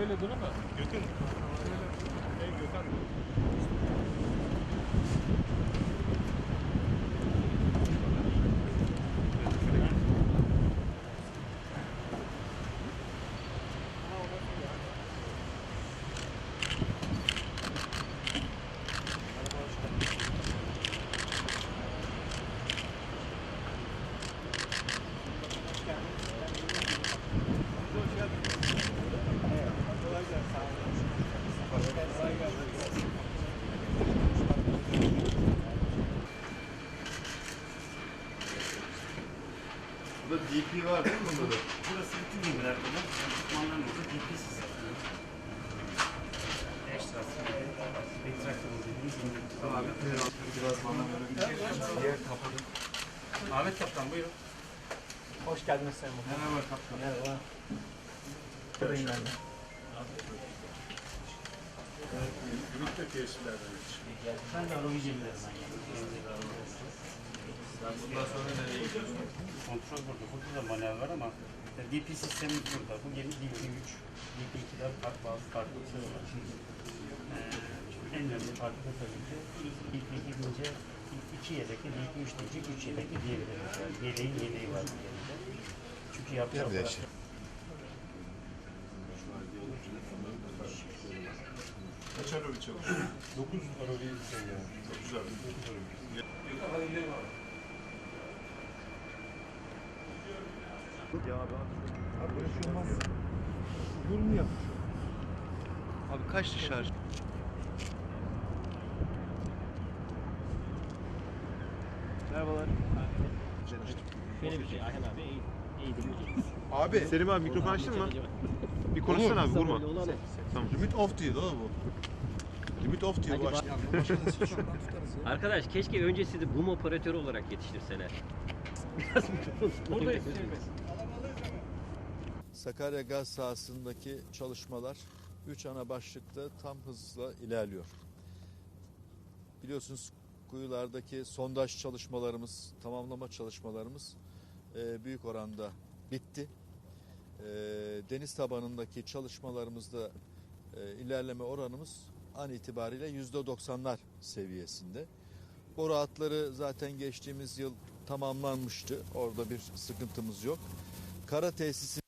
Böyle durun da. Gökhan. Hey Gökhan. Burada DP var değil mi bunda da? Burası bütün gemiler burada. Ekipmanların burada DP'si satılıyor. Ekstrası, ekstraktörü dediğimiz gemi. Tamam. Biraz bana böyle yer kapadı. Ahmet Kaptan buyurun. Hoş geldiniz Sayın Bakan. Merhaba kaptan. Merhaba. Göreyim ben de. De tesislerden yetişmiş. Ben de Arovi gemilerinden geldim. Sen bundan sonra nereye gidiyorsun? Kontrol burada. Burada da manuel var ama e, DP sistemi burada. Bu gemi DP3. DP2'de farklı bazı farklılıkları var. Ee, en önemli farklılık tabii ki DP2 deyince iki yedekli, DP3 deyince üç yedekli diyebiliriz. Yani yedeğin yedeği var bu gemide. Çünkü yaptığı operasyon. Kaç arabi çalışıyor? 9 arabi şey yani. Çok güzel. 9 arabi. Abi böyle şey olmaz. Yorum yapmış. Abi kaçtı şarj? Merhabalar. Şöyle bir şey Ayhan abi dinleyeceğiz. Abi. Selim abi mikrofon açtın mı? Bir konuşsana abi vurma. Limit off diyor da bu. Limit off diyor bu aç. Arkadaş keşke önce sizi boom operatörü olarak yetiştirseler. Buradayız. Sakarya gaz sahasındaki çalışmalar 3 ana başlıkta tam hızla ilerliyor. Biliyorsunuz kuyulardaki sondaj çalışmalarımız, tamamlama çalışmalarımız e, büyük oranda bitti. E, deniz tabanındaki çalışmalarımızda e, ilerleme oranımız an itibariyle %90'lar seviyesinde. Boru hatları zaten geçtiğimiz yıl tamamlanmıştı. Orada bir sıkıntımız yok. Kara tesisi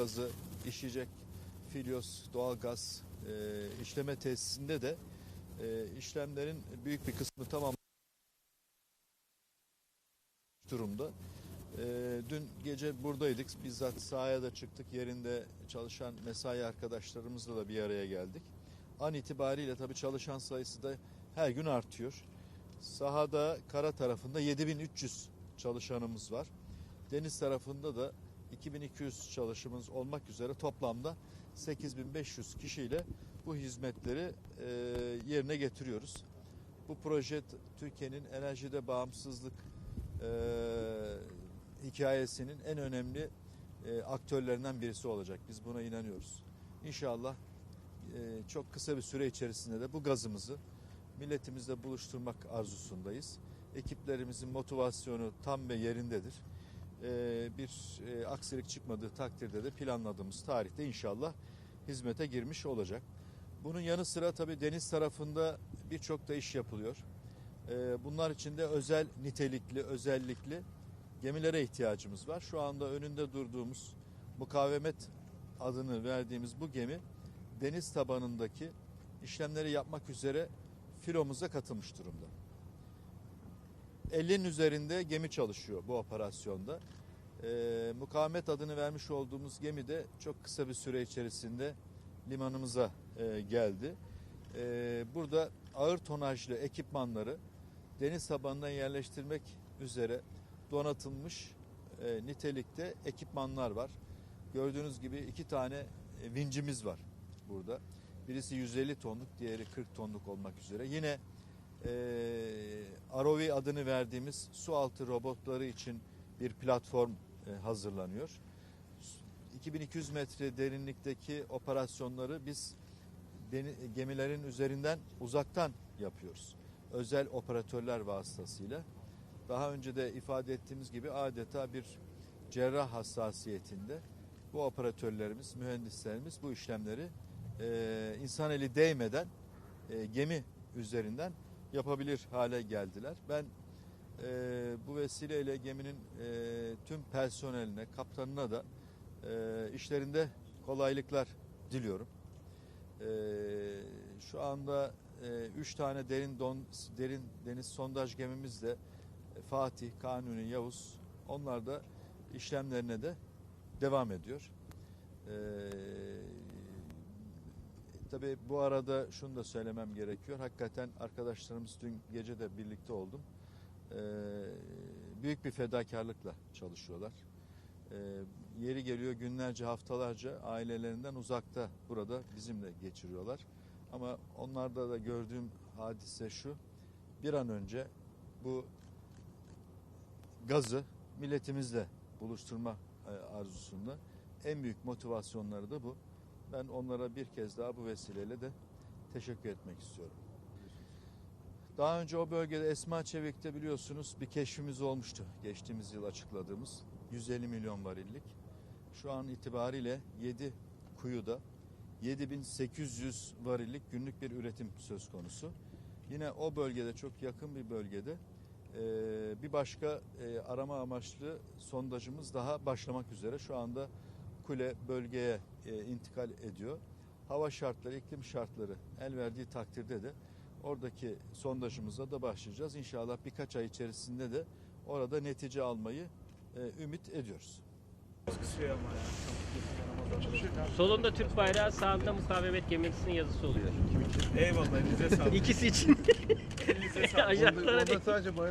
gazı işleyecek Filyos doğalgaz e, işleme tesisinde de e, işlemlerin büyük bir kısmı tamam durumda. E, dün gece buradaydık. Bizzat sahaya da çıktık. Yerinde çalışan mesai arkadaşlarımızla da bir araya geldik. An itibariyle tabii çalışan sayısı da her gün artıyor. Sahada kara tarafında 7300 çalışanımız var. Deniz tarafında da 2200 çalışımız olmak üzere toplamda 8500 kişiyle bu hizmetleri e, yerine getiriyoruz. Bu proje Türkiye'nin enerjide bağımsızlık e, hikayesinin en önemli e, aktörlerinden birisi olacak. Biz buna inanıyoruz. İnşallah çok kısa bir süre içerisinde de bu gazımızı milletimizle buluşturmak arzusundayız. Ekiplerimizin motivasyonu tam ve yerindedir e, bir e, aksilik çıkmadığı takdirde de planladığımız tarihte inşallah hizmete girmiş olacak. Bunun yanı sıra tabii deniz tarafında birçok da iş yapılıyor. E, bunlar için de özel nitelikli, özellikli gemilere ihtiyacımız var. Şu anda önünde durduğumuz mukavemet adını verdiğimiz bu gemi deniz tabanındaki işlemleri yapmak üzere filomuza katılmış durumda. 50'nin üzerinde gemi çalışıyor bu operasyonda. Ee, mukavemet adını vermiş olduğumuz gemi de çok kısa bir süre içerisinde limanımıza e, geldi. Ee, burada ağır tonajlı ekipmanları deniz tabanına yerleştirmek üzere donatılmış e, nitelikte ekipmanlar var. Gördüğünüz gibi iki tane e, vincimiz var burada. Birisi 150 tonluk, diğeri 40 tonluk olmak üzere. Yine e, Arovi adını verdiğimiz su altı robotları için bir platform e, hazırlanıyor. 2200 metre derinlikteki operasyonları biz gemilerin üzerinden uzaktan yapıyoruz. Özel operatörler vasıtasıyla. Daha önce de ifade ettiğimiz gibi adeta bir cerrah hassasiyetinde bu operatörlerimiz, mühendislerimiz bu işlemleri e, insan eli değmeden e, gemi üzerinden yapabilir hale geldiler. Ben e, bu vesileyle geminin e, tüm personeline, kaptanına da e, işlerinde kolaylıklar diliyorum. E, şu anda e, üç tane derin don, derin deniz sondaj gemimizle e, Fatih, Kanuni, Yavuz onlar da işlemlerine de devam ediyor. E, tabii bu arada şunu da söylemem gerekiyor. Hakikaten arkadaşlarımız dün gece de birlikte oldum. E, büyük bir fedakarlıkla çalışıyorlar. E, yeri geliyor günlerce, haftalarca ailelerinden uzakta burada bizimle geçiriyorlar. Ama onlarda da gördüğüm hadise şu. Bir an önce bu gazı milletimizle buluşturma e, arzusunda en büyük motivasyonları da bu. Ben onlara bir kez daha bu vesileyle de teşekkür etmek istiyorum. Daha önce o bölgede Esma Çevik'te biliyorsunuz bir keşfimiz olmuştu. Geçtiğimiz yıl açıkladığımız 150 milyon varillik. Şu an itibariyle 7 kuyuda 7800 varillik günlük bir üretim söz konusu. Yine o bölgede çok yakın bir bölgede bir başka arama amaçlı sondajımız daha başlamak üzere. Şu anda kule bölgeye e, intikal ediyor. Hava şartları, iklim şartları el verdiği takdirde de oradaki sondajımıza da başlayacağız. İnşallah birkaç ay içerisinde de orada netice almayı e, ümit ediyoruz. Solunda Türk bayrağı, sağında mukavemet gemisinin yazısı oluyor. Eyvallah elinize sağlık. İkisi için. Elinize sağlık. Sadece bayrak